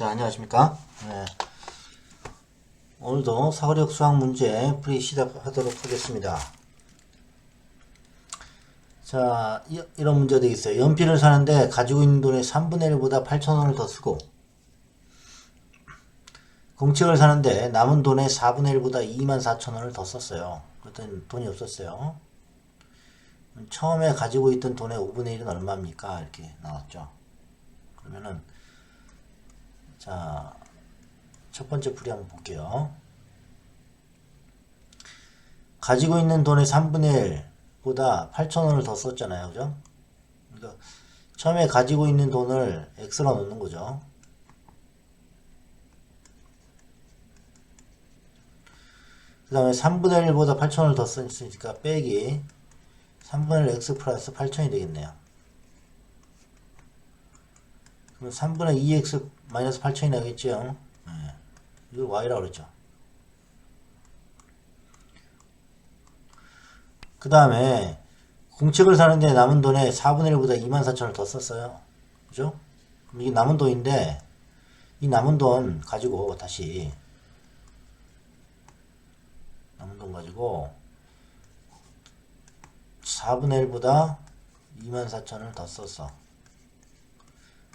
자, 안녕하십니까. 네. 오늘도 사고력 수학 문제 풀이 시작하도록 하겠습니다. 자, 이, 런 문제도 있어요. 연필을 사는데 가지고 있는 돈의 3분의 1보다 8천원을 더 쓰고, 공책을 사는데 남은 돈의 4분의 1보다 2만 4천원을 더 썼어요. 그랬더니 돈이 없었어요. 처음에 가지고 있던 돈의 5분의 1은 얼마입니까? 이렇게 나왔죠. 그러면은, 자, 첫 번째 풀이 한번 볼게요. 가지고 있는 돈의 3분의 1보다 8천원을 더 썼잖아요. 그죠? 그러니까 처음에 가지고 있는 돈을 X로 넣는 거죠. 그 다음에 3분의 1보다 8천원을 더 썼으니까 빼기 3분의 1 X 플러스 8천이 되겠네요. 그럼 3분의 2X 마이너스 8천이 나겠죠? 네. 이걸 Y라고 그랬죠. 그 다음에 공책을 사는데 남은 돈에 4분의 1보다 2만 4천을 더 썼어요. 그죠? 그럼 이게 남은 돈인데 이 남은 돈 가지고 다시 남은 돈 가지고 4분의 1보다 2만 4천을 더 썼어.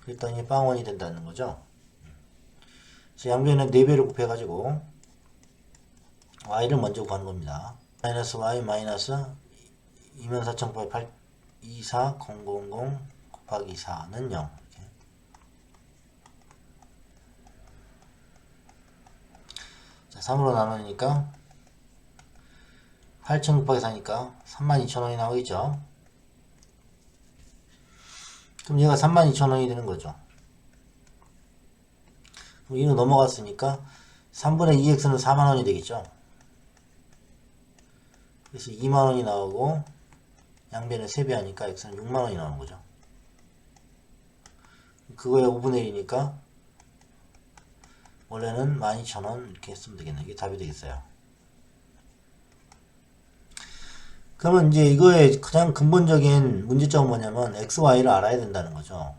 그랬더니 빵원이 된다는 거죠. 양변에 4배를 곱해가지고 y를 먼저 구하는 겁니다. 마이너스 y 마이너스 24,000 곱하기 8 24 000 곱하기 4는 0 이렇게. 자 3으로 나누니까 8,000 곱하기 4니까 32,000원이 나오겠죠. 그럼 얘가 32,000원이 되는 거죠. 이거 넘어갔으니까 3분의 2x는 4만원이 되겠죠. 그래서 2만원이 나오고 양변에 3배 하니까 x는 6만원이 나오는 거죠. 그거에 5분의 1이니까 원래는 12,000원 이렇게 했으면 되겠네. 이게 답이 되겠어요. 그러면 이제 이거의 가장 근본적인 문제점은 뭐냐면 XY를 알아야 된다는 거죠.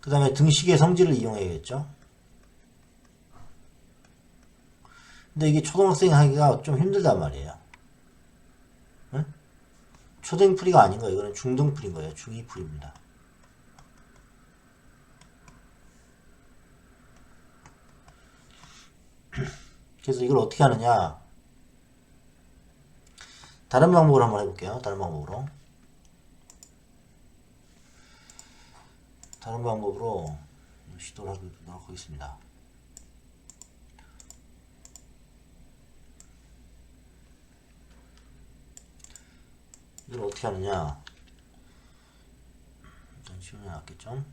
그 다음에 등식의 성질을 이용해야겠죠. 근데 이게 초등학생 하기가 좀 힘들단 말이에요. 응? 초등 풀이가 아닌 거예요. 이거는 중등 풀인 거예요. 중2 풀입니다. 그래서 이걸 어떻게 하느냐. 다른 방법으로 한번 해볼게요. 다른 방법으로. 다른 방법으로 시도를 해보도록 하겠습니다. 이걸 어떻게 하느냐. 일단 시험에 놨겠죠.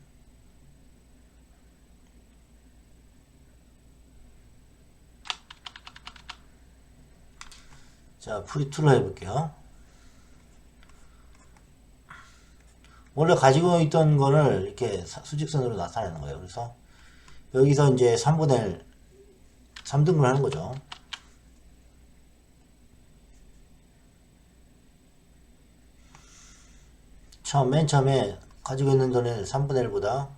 자, 프리2로 해볼게요. 원래 가지고 있던 거를 이렇게 사- 수직선으로 나타내는 거예요. 그래서 여기서 이제 3분의 1, 3등분을 하는 거죠. 처음, 맨 처음에 가지고 있는 돈의 3분의 1보다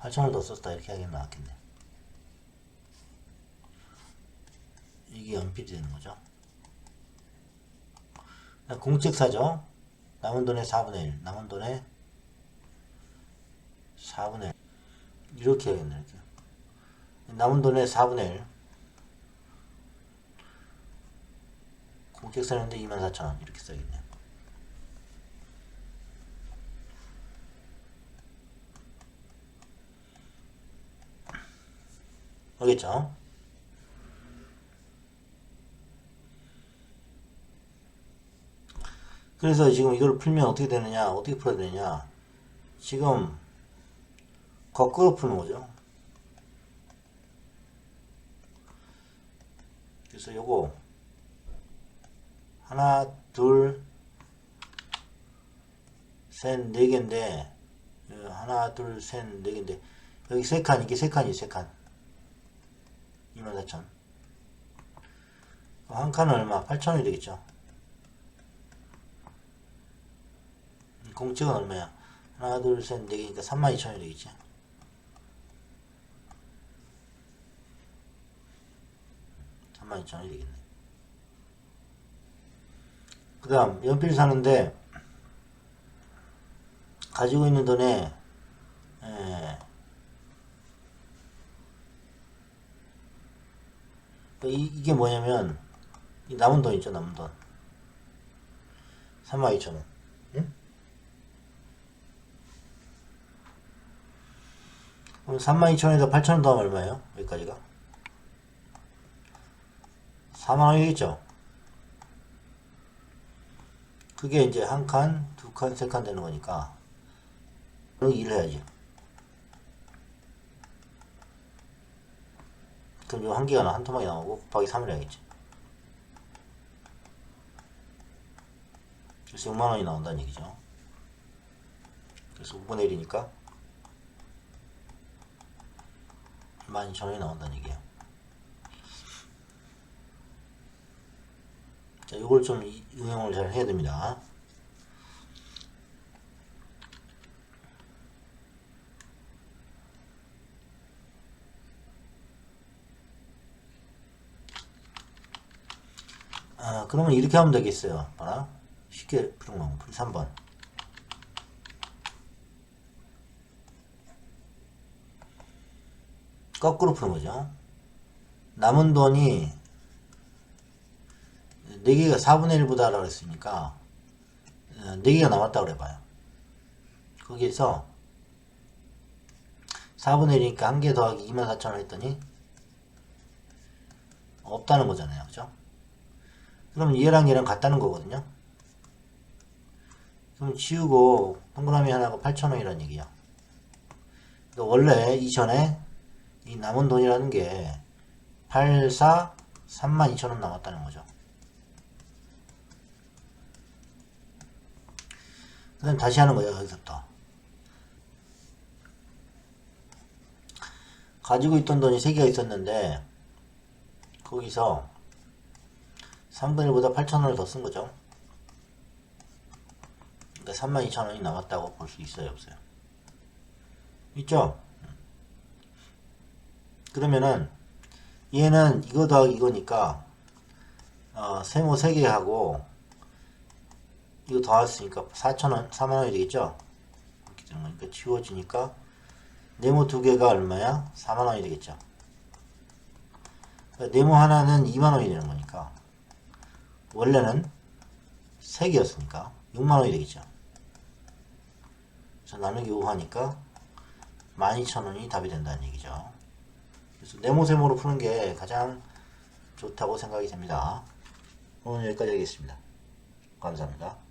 8천을 더 썼다. 이렇게 하긴 나왔겠네. 이게 연필이 되는 거죠. 공책사죠. 남은 돈의 4분의 1, 남은 돈의 4분의 1. 이렇게 해야겠네, 이렇게. 남은 돈의 4분의 1. 공책 사는데 24,000원. 이렇게 써야겠네. 알겠죠? 그래서 지금 이걸 풀면 어떻게 되느냐, 어떻게 풀어야 되느냐. 지금 거꾸로 푸는 거죠. 그래서 요거 하나, 둘, 셋, 네 개인데 어, 하나, 둘, 셋, 네 개인데 여기 세 칸, 이게 세 칸이 세 칸. 24,000. 한 칸은 얼마? 8,000원이 되겠죠. 공책은 얼마야? 하나 둘셋 네 개니까 32,000원이 되겠지. 삼만 2천원이 되겠네. 그 다음 연필 사는데 가지고 있는 돈에 에, 이, 이게 뭐냐면 이 남은 돈 있죠 남은 돈. 32,000원 응? 그럼 32,000원에서 8,000원 더하면 얼마예요? 여기까지가? 4만원이겠죠? 그게 이제 한 칸, 두 칸, 세 칸 되는 거니까. 여기 일을 해야지. 그럼 요 한 개가 나- 한 토막이 나오고 곱하기 3을 해야겠지. 그래서 6만원이 나온다는 얘기죠. 그래서 5분의 1이니까 12,000원이 나온다는 얘기예요 자, 요걸 좀 이- 응용을 잘 해야 됩니다. 아, 그러면 이렇게 하면 되겠어요. 봐라. 쉽게 푸는 거. 3번. 거꾸로 거죠. 남은 돈이 4개가 4분의 1보다 라고 했으니까 4개가 남았다 그래봐요. 거기에서 4분의 1이니까 한 개 더하기 24,000원 했더니 없다는 거잖아요. 그죠? 그럼 얘랑 얘랑 같다는 거거든요. 그럼 지우고 동그라미 하나가 8,000원이라는 얘기야. 원래 이전에 이 남은 돈이라는 게 84, 32,000원 남았다는 거죠. 그 다음 다시 하는 거예요 여기서부터. 가지고 있던 돈이 3개가 있었는데 거기서 3분의 1보다 8천원을 더 쓴 거죠. 그러니까 32,000원이 남았다고 볼 수 있어요 없어요? 있죠 그러면은 얘는 이거 더하기 이거니까 어, 세모 3개 하고 이거 더했으니까 4천원 4만원이 되겠죠? 이렇게 되는 거니까 지워지니까 네모 두 개가 얼마야? 4만원이 되겠죠. 그러니까 네모 하나는 2만원이 되는 거니까 원래는 3개였으니까 6만원이 되겠죠. 그래서 나누기 5 하니까 12,000원이 답이 된다는 얘기죠 그래서 네모 세모로 푸는 게 가장 좋다고 생각이 됩니다. 오늘 여기까지 하겠습니다. 감사합니다